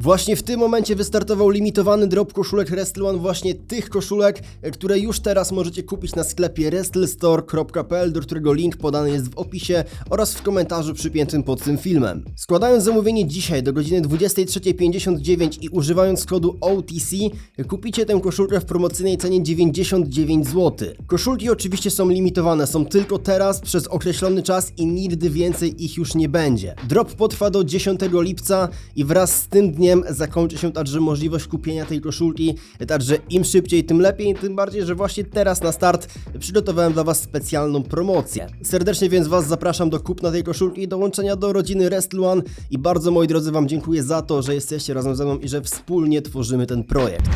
Właśnie w tym momencie wystartował limitowany drop koszulek Wrestle One, właśnie tych koszulek, e, które już teraz możecie kupić na sklepie wrestlestore.pl, do którego link podany jest w opisie oraz w komentarzu przypiętym pod tym filmem. Składając zamówienie dzisiaj do godziny 23.59 i używając kodu OTC, e, kupicie tę koszulkę w promocyjnej cenie 99 zł. Koszulki oczywiście są limitowane, są tylko teraz przez określony czas i nigdy więcej ich już nie będzie. Drop potrwa do 10 lipca i wraz z tym dniem zakończy się także możliwość kupienia tej koszulki, także im szybciej, tym lepiej, tym bardziej, że właśnie teraz na start przygotowałem dla Was specjalną promocję. Serdecznie więc Was zapraszam do kupna tej koszulki i dołączenia do rodziny Wrestle One i bardzo moi drodzy Wam dziękuję za to, że jesteście razem ze mną i że wspólnie tworzymy ten projekt.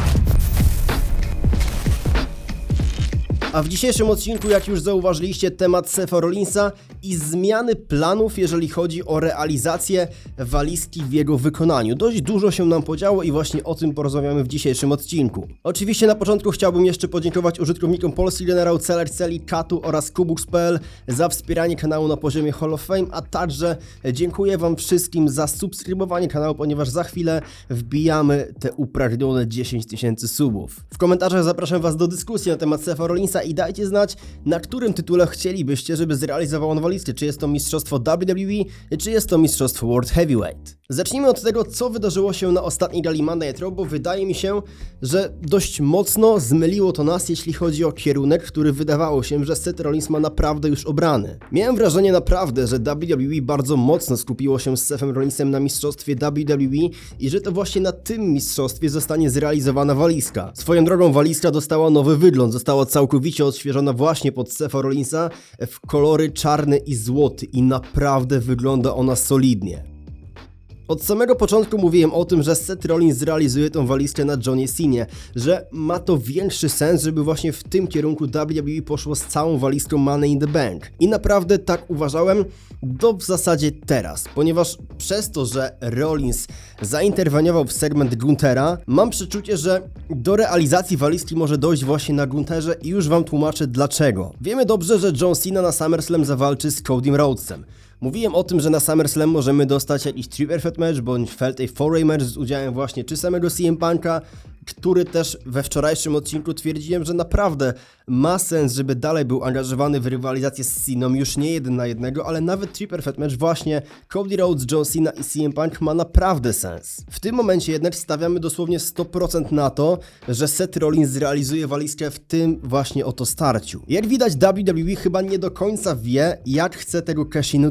A w dzisiejszym odcinku, jak już zauważyliście, temat Sefa Rollinsa i zmiany planów, jeżeli chodzi o realizację walizki w jego wykonaniu. Dość dużo się nam podziało i właśnie o tym porozmawiamy w dzisiejszym odcinku. Oczywiście na początku chciałbym jeszcze podziękować użytkownikom Polski Generał, Celer Celi, Katu oraz Kubux.pl za wspieranie kanału na poziomie Hall of Fame, a także dziękuję Wam wszystkim za subskrybowanie kanału, ponieważ za chwilę wbijamy te upragnione 10 tysięcy subów. W komentarzach zapraszam Was do dyskusji na temat Sefa Rollinsa i dajcie znać, na którym tytule chcielibyście, żeby zrealizował on walizkę. Czy jest to mistrzostwo WWE, czy jest to mistrzostwo World Heavyweight. Zacznijmy od tego, co wydarzyło się na ostatniej gali Monday Raw, bo wydaje mi się, że dość mocno zmyliło to nas, jeśli chodzi o kierunek, który wydawało się, że Seth Rollins ma naprawdę już obrany. Miałem wrażenie naprawdę, że WWE bardzo mocno skupiło się z Sethem Rollinsem na mistrzostwie WWE i że to właśnie na tym mistrzostwie zostanie zrealizowana walizka. Swoją drogą walizka dostała nowy wygląd, została całkowicie odświeżona właśnie pod Setha Rollinsa w kolory czarny i złoty i naprawdę wygląda ona solidnie. Od samego początku mówiłem o tym, że Seth Rollins zrealizuje tą walizkę na Johnny Sinie, że ma to większy sens, żeby właśnie w tym kierunku WWE poszło z całą walizką Money in the Bank. I naprawdę tak uważałem do w zasadzie teraz, ponieważ przez to, że Rollins zainterweniował w segment Guntera, mam przeczucie, że do realizacji walizki może dojść właśnie na Gunterze i już wam tłumaczę dlaczego. Wiemy dobrze, że John Cena na SummerSlam zawalczy z Codym Rhodesem. Mówiłem o tym, że na SummerSlam możemy dostać jakiś triple threat match bądź Fatal four match z udziałem właśnie czy samego CM Punka, który też we wczorajszym odcinku twierdziłem, że naprawdę ma sens, żeby dalej był angażowany w rywalizację z Ceną, już nie jeden na jednego, ale nawet triple threat match właśnie Cody Rhodes, John Cena i CM Punk ma naprawdę sens. W tym momencie jednak stawiamy dosłownie 100% na to, że Seth Rollins zrealizuje walizkę w tym właśnie oto starciu. Jak widać WWE chyba nie do końca wie, jak chce tego cashinu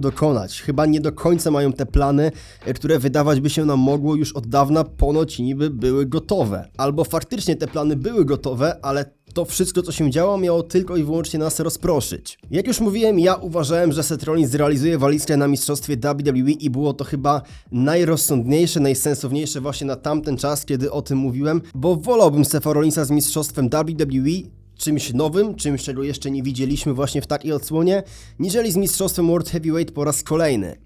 Chyba nie do końca mają te plany, e, które wydawać by się nam mogło już od dawna ponoć niby były gotowe. Albo faktycznie te plany były gotowe, ale to wszystko, co się działo, miało tylko i wyłącznie nas rozproszyć. Jak już mówiłem, ja uważałem, że Seth Rollins zrealizuje walizkę na mistrzostwie WWE i było to chyba najrozsądniejsze, najsensowniejsze właśnie na tamten czas, kiedy o tym mówiłem, bo wolałbym Setha Rollinsa z mistrzostwem WWE czymś nowym, czymś czego jeszcze nie widzieliśmy właśnie w takiej odsłonie, niżeli z mistrzostwem World Heavyweight po raz kolejny.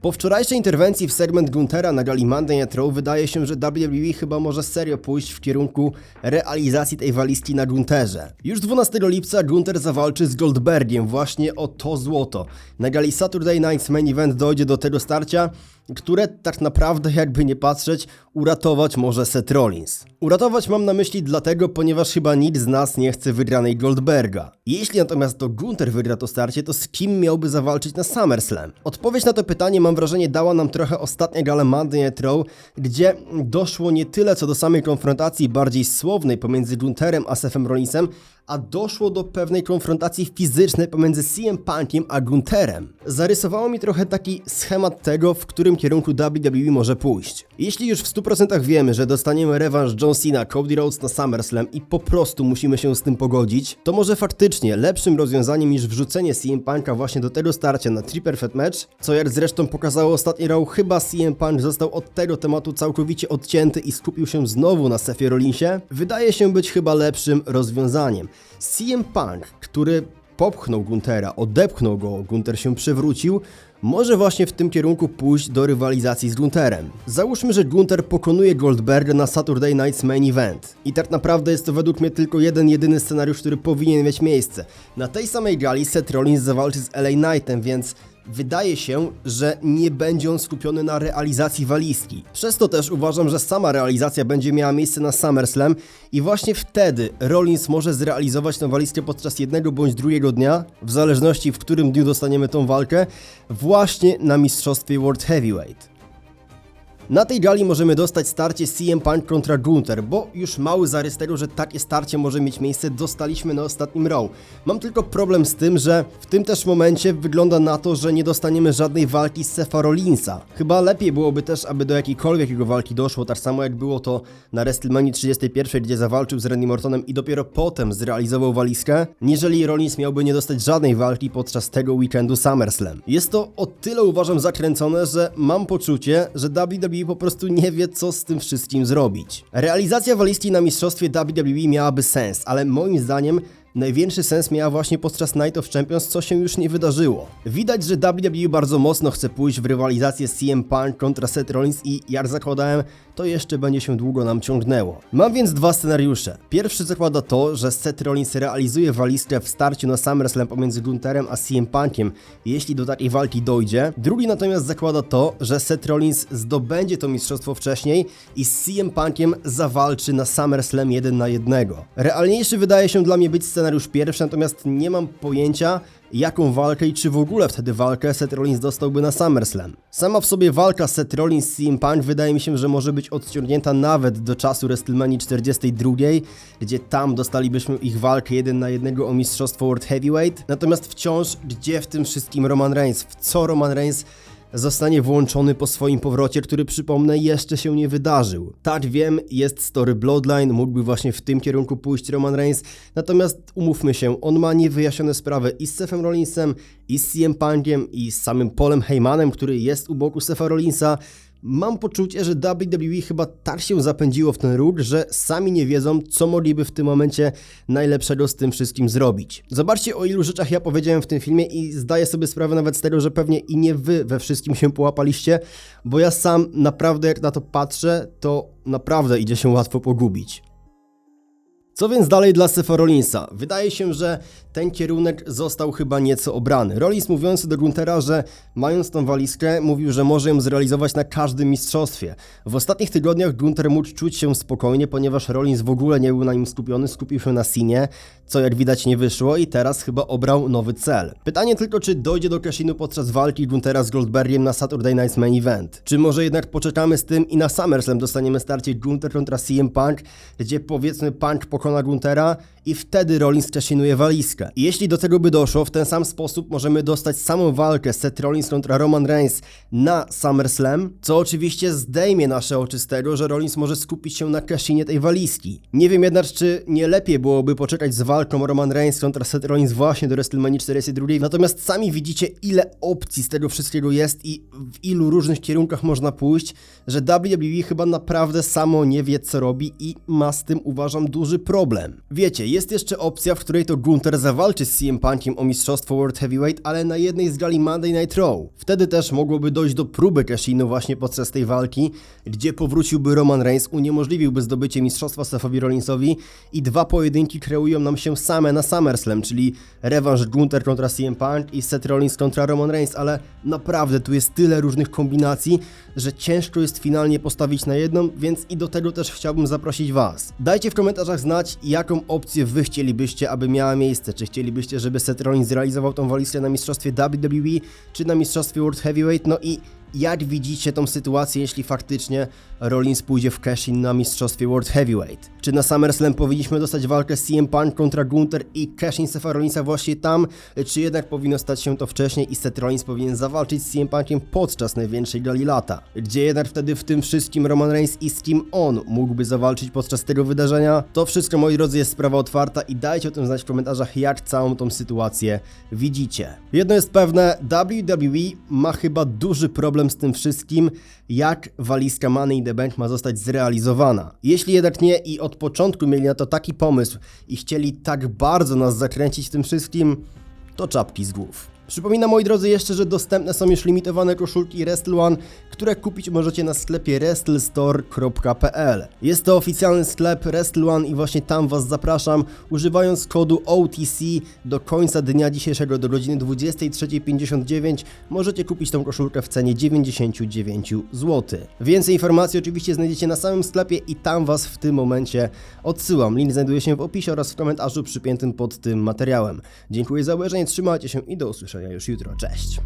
Po wczorajszej interwencji w segment Guntera na gali Monday Night Raw wydaje się, że WWE chyba może serio pójść w kierunku realizacji tej walizki na Gunterze. Już 12 lipca Gunter zawalczy z Goldbergiem właśnie o to złoto. Na gali Saturday Night's Main Event dojdzie do tego starcia, które tak naprawdę, jakby nie patrzeć, uratować może Seth Rollins. Uratować mam na myśli dlatego, ponieważ chyba nikt z nas nie chce wygranej Goldberga. Jeśli natomiast to Gunther wygra to starcie, to z kim miałby zawalczyć na SummerSlam? Odpowiedź na to pytanie mam wrażenie dała nam trochę ostatnia gala Monday Night Raw, gdzie doszło nie tyle co do samej konfrontacji bardziej słownej pomiędzy Gunterem a Sethem Rollinsem, a doszło do pewnej konfrontacji fizycznej pomiędzy CM Punkiem a Gunterem. Zarysowało mi trochę taki schemat tego, w którym kierunku WWE może pójść. Jeśli już w 100% wiemy, że dostaniemy rewanż John Cena, Cody Rhodes na SummerSlam i po prostu musimy się z tym pogodzić, to może faktycznie lepszym rozwiązaniem niż wrzucenie CM Punka właśnie do tego starcia na Triple Threat Match, co jak zresztą pokazało ostatni Raw, chyba CM Punk został od tego tematu całkowicie odcięty i skupił się znowu na Sefie Rollinsie, wydaje się być chyba lepszym rozwiązaniem. CM Punk, który popchnął Guntera, odepchnął go, Gunter się przewrócił, może właśnie w tym kierunku pójść do rywalizacji z Gunterem. Załóżmy, że Gunter pokonuje Goldberga na Saturday Night's Main Event. I tak naprawdę jest to według mnie tylko jeden, jedyny scenariusz, który powinien mieć miejsce. Na tej samej gali Seth Rollins zawalczy z LA Knightem, więc wydaje się, że nie będzie on skupiony na realizacji walizki. Przez to też uważam, że sama realizacja będzie miała miejsce na SummerSlam i właśnie wtedy Rollins może zrealizować tę walizkę podczas jednego bądź drugiego dnia, w zależności w którym dniu dostaniemy tą walkę, właśnie na mistrzostwie World Heavyweight. Na tej gali możemy dostać starcie CM Punk kontra Gunther, bo już mały zarys tego, że takie starcie może mieć miejsce, dostaliśmy na ostatnim Raw. Mam tylko problem z tym, że w tym też momencie wygląda na to, że nie dostaniemy żadnej walki z Sefa Rollinsa. Chyba lepiej byłoby też, aby do jakiejkolwiek jego walki doszło, tak samo jak było to na WrestleMania 31, gdzie zawalczył z Randy Ortonem i dopiero potem zrealizował walizkę, niżeli Rollins miałby nie dostać żadnej walki podczas tego weekendu SummerSlam. Jest to o tyle uważam zakręcone, że mam poczucie, że WWE po prostu nie wie, co z tym wszystkim zrobić. Realizacja walizki na mistrzostwie WWE miałaby sens, ale moim zdaniem największy sens miała właśnie podczas Night of Champions, co się już nie wydarzyło. Widać, że WWE bardzo mocno chce pójść w rywalizację z CM Punk kontra Seth Rollins i jak zakładałem, to jeszcze będzie się długo nam ciągnęło. Mam więc dwa scenariusze. Pierwszy zakłada to, że Seth Rollins realizuje walizkę w starciu na SummerSlam pomiędzy Gunterem a CM Punkiem, jeśli do takiej walki dojdzie. Drugi natomiast zakłada to, że Seth Rollins zdobędzie to mistrzostwo wcześniej i z CM Punkiem zawalczy na SummerSlam 1 na 1. Realniejszy wydaje się dla mnie być scenariusz pierwszy, natomiast nie mam pojęcia, jaką walkę i czy w ogóle wtedy walkę Seth Rollins dostałby na SummerSlam. Sama w sobie walka Seth Rollins CM Punk wydaje mi się, że może być odciągnięta nawet do czasu WrestleMania 42, gdzie tam dostalibyśmy ich walkę jeden na jednego o mistrzostwo World Heavyweight. Natomiast wciąż, gdzie w tym wszystkim Roman Reigns? W co Roman Reigns zostanie włączony po swoim powrocie, który przypomnę jeszcze się nie wydarzył. Tak wiem, jest story Bloodline, mógłby właśnie w tym kierunku pójść Roman Reigns, natomiast umówmy się, on ma niewyjaśnione sprawy i z Sefem Rollinsem, i z CM Punkiem, i z samym Polem Heymanem, który jest u boku Sefa Rollinsa, Mam poczucie, że WWE chyba tak się zapędziło w ten ruch, że sami nie wiedzą, co mogliby w tym momencie najlepszego z tym wszystkim zrobić. Zobaczcie, o ilu rzeczach ja powiedziałem w tym filmie i zdaję sobie sprawę nawet z tego, że pewnie i nie wy we wszystkim się połapaliście, bo ja sam naprawdę jak na to patrzę, to naprawdę idzie się łatwo pogubić. Co więc dalej dla Sefa Rollinsa? Wydaje się, że ten kierunek został chyba nieco obrany. Rollins mówiący do Guntera, że mając tą walizkę, mówił, że może ją zrealizować na każdym mistrzostwie. W ostatnich tygodniach Gunter mógł czuć się spokojnie, ponieważ Rollins w ogóle nie był na nim skupiony, skupił się na Sinie, co jak widać nie wyszło i teraz chyba obrał nowy cel. Pytanie tylko, czy dojdzie do Cashinu podczas walki Guntera z Goldbergiem na Saturday Night's Main Event. Czy może jednak poczekamy z tym i na SummerSlam dostaniemy starcie Gunter kontra CM Punk, gdzie powiedzmy Punk pokona Guntera i wtedy Rollins cashinuje walizkę. I jeśli do tego by doszło, w ten sam sposób możemy dostać samą walkę Seth Rollins kontra Roman Reigns na SummerSlam, co oczywiście zdejmie nasze oczy z tego, że Rollins może skupić się na cashinie tej walizki. Nie wiem jednak, czy nie lepiej byłoby poczekać z walką Roman Reigns kontra Seth Rollins właśnie do WrestleMania 42, natomiast sami widzicie ile opcji z tego wszystkiego jest i w ilu różnych kierunkach można pójść, że WWE chyba naprawdę samo nie wie co robi i ma z tym uważam duży problem. Wiecie, jest jeszcze opcja, w której to Gunther zawalczy z CM Punkiem o mistrzostwo World Heavyweight, ale na jednej z gali Monday Night Raw. Wtedy też mogłoby dojść do próby cashinu właśnie podczas tej walki, gdzie powróciłby Roman Reigns, uniemożliwiłby zdobycie mistrzostwa Sefowi Rollinsowi i dwa pojedynki kreują nam się same na SummerSlam, czyli rewanż Gunther kontra CM Punk i Seth Rollins kontra Roman Reigns, ale naprawdę tu jest tyle różnych kombinacji, że ciężko jest finalnie postawić na jedną, więc i do tego też chciałbym zaprosić Was. Dajcie w komentarzach znać, jaką opcję Wy chcielibyście, aby miała miejsce. Czy chcielibyście, żeby Seth Rollins zrealizował tą walizkę na mistrzostwie WWE, czy na mistrzostwie World Heavyweight, no i jak widzicie tą sytuację, jeśli faktycznie Rollins pójdzie w cash-in na mistrzostwie World Heavyweight? Czy na SummerSlam powinniśmy dostać walkę CM Punk kontra Gunther i cash-in Sefa Rollinsa właśnie tam, czy jednak powinno stać się to wcześniej i Seth Rollins powinien zawalczyć z CM Punkiem podczas największej gali lata? Gdzie jednak wtedy w tym wszystkim Roman Reigns i z kim on mógłby zawalczyć podczas tego wydarzenia? To wszystko, moi drodzy, jest sprawa otwarta i dajcie o tym znać w komentarzach, jak całą tą sytuację widzicie. Jedno jest pewne, WWE ma chyba duży problem z tym wszystkim, jak walizka Money in the Bank ma zostać zrealizowana. Jeśli jednak nie i od początku mieli na to taki pomysł i chcieli tak bardzo nas zakręcić tym wszystkim, to czapki z głów. Przypominam moi drodzy jeszcze, że dostępne są już limitowane koszulki Wrestle One, które kupić możecie na sklepie wrestlestore.pl. Jest to oficjalny sklep Wrestle One i właśnie tam Was zapraszam. Używając kodu OTC do końca dnia dzisiejszego do godziny 23.59 możecie kupić tą koszulkę w cenie 99 zł. Więcej informacji oczywiście znajdziecie na samym sklepie i tam Was w tym momencie odsyłam. Link znajduje się w opisie oraz w komentarzu przypiętym pod tym materiałem. Dziękuję za obejrzenie, trzymajcie się i do usłyszenia już jutro. Cześć!